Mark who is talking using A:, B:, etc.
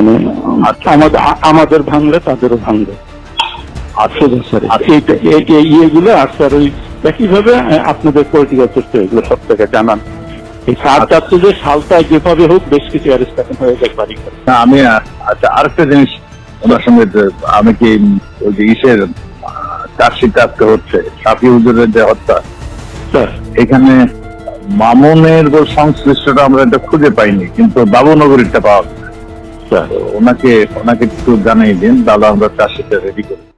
A: মানে
B: আচ্ছা।
A: আমাদের আমাদের ভাঙলে তাদেরও ভাঙবে
B: আচ্ছা
A: স্যার
B: আচ্ছা।
A: এইটা এই- এই ইয়েগুলো আর স্যার ওই একইভাবে আপনাদের পলিটিক্যাল এগুলো সব থেকে জানান এই সার চাচ্ছে যে সালটায় যেভাবে হোক বেশ কিছু হয়ে বাড়ি
B: না, আমি আচ্ছা আরেকটা জিনিস ওনার সঙ্গে আমি কি ওই যে ইসের চার্জশিট আজকে হচ্ছে সাফি হুজুরের যে হত্যা এখানে মামুনের সংশ্লিষ্টটা আমরা এটা খুঁজে পাইনি কিন্তু বাবুনগরীরটা পাওয়া।
A: স্যার
B: ওনাকে ওনাকে একটু জানিয়ে দিন দাদা আমরা চাষিটা রেডি করি